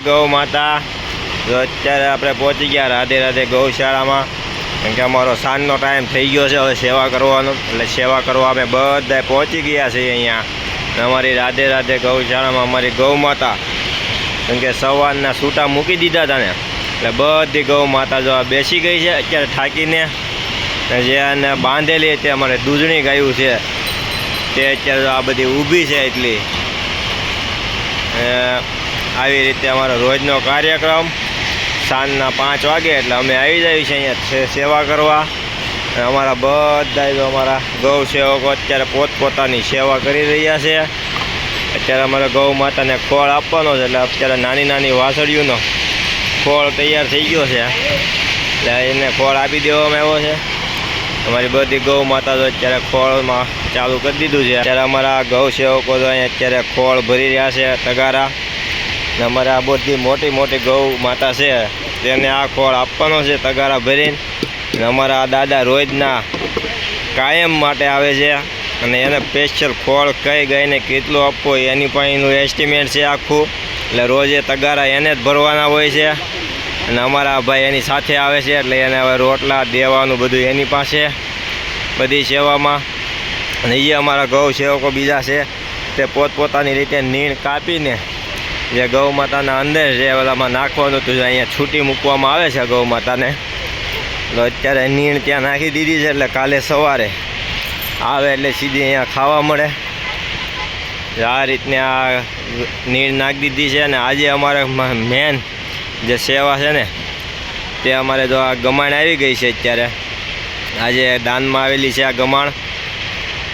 ગૌ માતા. જો અત્યારે આપણે પહોંચી ગયા રાધે રાધે ગૌશાળામાં. કેમ કે અમારો સાંજનો ટાઈમ થઈ ગયો છે, હવે સેવા કરવાનો. એટલે સેવા કરવા અમે બધા પહોંચી ગયા છીએ અહીંયા. અમારી રાધે રાધે ગૌશાળામાં અમારી ગૌ માતા. કેમ કે સવારના સૂટા મૂકી દીધા હતા ને. એટલે બધી ગૌ માતા જો બેસી ગઈ છે અત્યારે થાકીને. જે આને બાંધેલી તે અમારે દૂધણી ગાયું છે. તે અત્યારે આ બધી ઊભી છે એટલી. આવી રીતે અમારો રોજનો કાર્યક્રમ સાંજના પાંચ વાગે, એટલે અમે આવી જઈએ છીએ અહીંયા સેવા કરવા. અમારા બધા અમારા ગૌ સેવકો અત્યારે પોતપોતાની સેવા કરી રહ્યા છે. અત્યારે અમારે ગૌ માતાને ખોળ આપવાનો છે, એટલે અત્યારે નાની નાની વાસળીઓનો ખોળ તૈયાર થઈ ગયો છે. એટલે એને ખોળ આપી દેવામાં આવ્યો છે. અમારી બધી ગૌ માતા તો અત્યારે ખોળમાં ચાલુ કરી દીધું છે. અત્યારે અમારા ગૌ સેવકો તો અહીંયા અત્યારે ખોળ ભરી રહ્યા છે, તગારા. ને અમારે આ બધી મોટી મોટી ગૌ માતા છે. તેને આ ખોળ આપવાનો છે, તગારા ભરીને. અને અમારા આ દાદા રોજના કાયમ માટે આવે છે. અને એને સ્પેશિયલ ખોળ કઈ ગઈને કેટલું આપવો એની પણ એનું એસ્ટિમેટ છે આખું. એટલે રોજે તગારા એને જ ભરવાના હોય છે. અને અમારા ભાઈ એની સાથે આવે છે, એટલે એને હવે રોટલા દેવાનું બધું એની પાસે. બધી સેવામાં. અને એ અમારા ગૌ સેવકો બીજા છે. તે પોતપોતાની રીતે નીણ કાપીને જે ગૌ માતાના અંદર જે ઓલામાં નાખવાનું હતું અહીંયા છૂટી મૂકવામાં આવે છે ગૌ માતાને. તો અત્યારે નીણ ત્યાં નાખી દીધી છે, એટલે કાલે સવારે આવે એટલે સીધી અહીંયા ખાવા મળે. આ રીતની આ નીણ નાખી દીધી છે અને આજે અમારે મેન જે સેવા છે ને, તે અમારે તો આ ગમાણ આવી ગઈ છે અત્યારે. આજે દાનમાં આવેલી છે આ ગમાણ.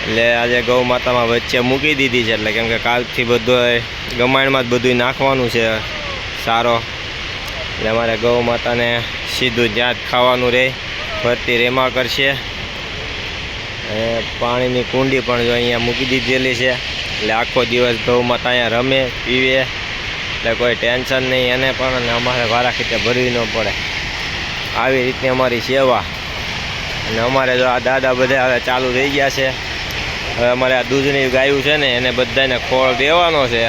એટલે આજે ગૌ માતામાં વચ્ચે મૂકી દીધી છે, એટલે કેમ કે કાલથી બધું ગમાણમાં જ બધું નાખવાનું છે સારો. એટલે અમારે ગૌ માતાને સીધું જ્યાં જ ખાવાનું રહે ફરતી રેમા કરશે. અને પાણીની કુંડી પણ જો અહીંયા મૂકી દીધેલી છે, એટલે આખો દિવસ ગૌ માતા અહીંયા રમે, પીવે. એટલે કોઈ ટેન્શન નહીં એને પણ, અને અમારે વારા ખીતે ભરવી ન પડે. આવી રીતની અમારી સેવા. અને અમારે જો આ દાદા બધા હવે ચાલુ થઈ ગયા છે. હવે અમારે આ દૂધની ગાયું છે ને, એને બધાને ખોળ દેવાનો છે.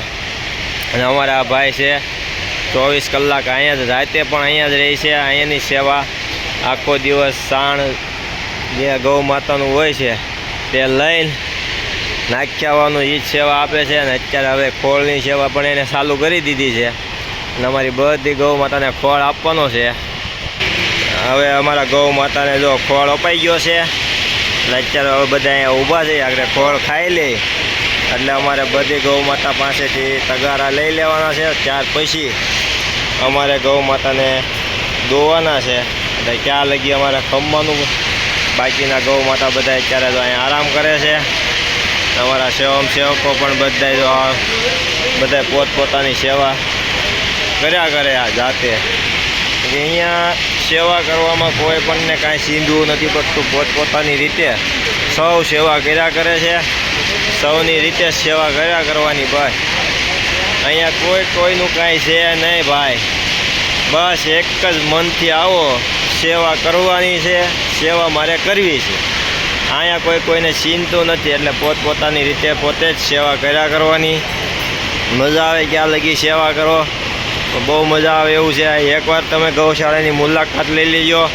અને અમારા આ ભાઈ છે, ચોવીસ કલાક અહીંયા જ, રાતે પણ અહીંયા જ રહે છે, અહીંયાની સેવા. આખો દિવસ સાણ જે ગૌ માતાનું હોય છે, તે લઈને નાખ્યાવાનું એ જ સેવા આપે છે અને અત્યારે હવે ખોળની સેવા પણ એને ચાલુ કરી દીધી છે. અને અમારી બધી ગૌ માતાને ખોળ આપવાનો છે. હવે અમારા ગૌ માતાને જો ખોળ અપાઈ ગયો છે એટલે અત્યારે હવે બધા અહીંયા ઊભા છે, આગળ ખોળ ખાઈ લે. એટલે અમારે બધી ગૌ માતા પાસેથી તગારા લઈ લેવાના છે, ત્યાર પછી અમારે ગૌ માતાને દોવાના છે. એટલે ક્યાં લગી અમારે ખમવાનું? બાકીના ગૌ માતા બધા અત્યારે તો અહીંયા આરામ કરે છે. અમારા સેવમ સેવકો પણ બધા આ બધા પોતપોતાની સેવા કર્યા કરે આ જાતે. અહીંયા સેવા કરવામાં કોઈ પણને કાંઈ સીંધવું નથી પડતું પોતપોતાની રીતે સૌ સેવા કર્યા કરે છે. સૌની રીતે સેવા કર્યા કરવાની ભાઈ. અહીંયા કોઈ કોઈનું કાંઈ છે નહીં ભાઈ. બસ એક જ મનથી આવો, સેવા કરવાની છે, સેવા મારે કરવી છે. અહીંયા કોઈ કોઈને સીનતું નથી, એટલે પોતપોતાની રીતે પોતે જ સેવા કર્યા કરવાની. મજા આવે, ક્યાં લગી સેવા કરો? બહુ મજા આવે એવું છે. એકવાર તમે ગૌશાળાની મુલાકાત લઈ લેજો.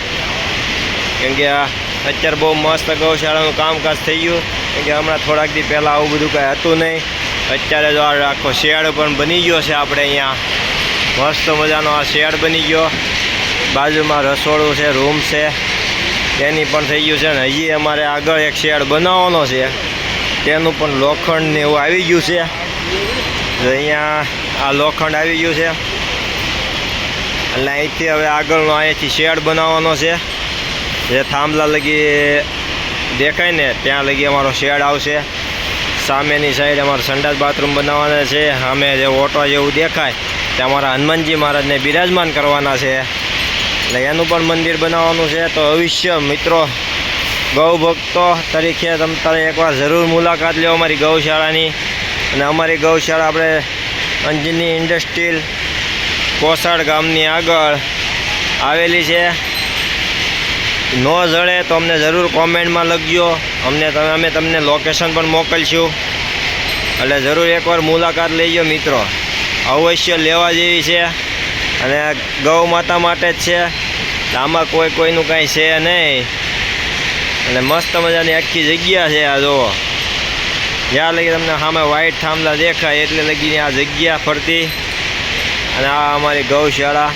કેમ કે અત્યારે બહુ મસ્ત ગૌશાળાનું કામકાજ થઈ ગયું. કેમ કે હમણાં થોડાક દી પહેલાં આવું બધું કાંઈ હતું નહીં. અત્યારે જો આ આખો શેડ પણ બની ગયો છે આપણે અહીંયા. મસ્ત મજાનો આ શેડ બની ગયો. બાજુમાં રસોડું છે, રૂમ છે. તેની પણ થઈ ગયું છે ને હજી અમારે આગળ એક શેડ બનાવવાનો છે. તેનું પણ લોખંડ ને એવું આવી ગયું છે. અહીંયા આ લોખંડ આવી ગયું છે. એટલે અહીંથી હવે આગળનો અહીંયાથી શેડ બનાવવાનો છે. જે થાંભલા લગી દેખાય ને, ત્યાં લગી અમારો શેડ આવશે. સામેની સાઈડ અમારે સંડાસ બાથરૂમ બનાવવાના છે. સામે જે ઓટો જેવું દેખાય, તે અમારા હનુમાનજી મહારાજને બિરાજમાન કરવાના છે. એટલે એનું પણ મંદિર બનાવવાનું છે. તો અવશ્ય મિત્રો, ગૌ ભક્તો તરીકે તમે તારે એકવાર જરૂર મુલાકાત લો અમારી ગૌશાળાની. અને અમારી ગૌશાળા આપણે અંજની ઇન્ડસ્ટ્રીલ કોસાડ ગામની આગળ આવેલી છે. ન જડે તો અમને જરૂર કોમેન્ટમાં લખજો. અમને તમે અમે તમને લોકેશન પણ મોકલશું. એટલે જરૂર એકવાર મુલાકાત લઈજો મિત્રો. અવશ્ય લેવા જેવી છે. અને ગૌ માતા માટે જ છે. આમાં કોઈ કોઈનું કાંઈ છે નહીં. અને મસ્ત મજાની આખી જગ્યા છે આ જુઓ. જ્યાં લગી તમને સામે વ્હાઈટ થાંભલા દેખાય, એટલે લગીને આ જગ્યા ફરતી. અને આ અમારી ગૌશાળા.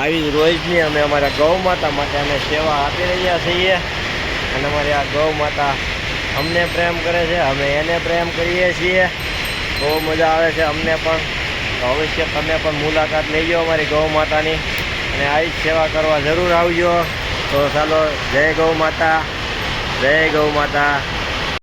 આવી રોજની અમે અમારા ગૌ માતા માટે અમે સેવા આપી રહ્યા છીએ. અને અમારી આ ગૌ માતા અમને પ્રેમ કરે છે, અમે એને પ્રેમ કરીએ છીએ. બહુ મજા આવે છે અમને પણ. અવશ્ય તમે પણ મુલાકાત લેજો અમારી ગૌ માતાની. અને આવી જ સેવા કરવા જરૂર આવજો. તો ચાલો, જય ગૌ માતા, જય ગૌ માતા.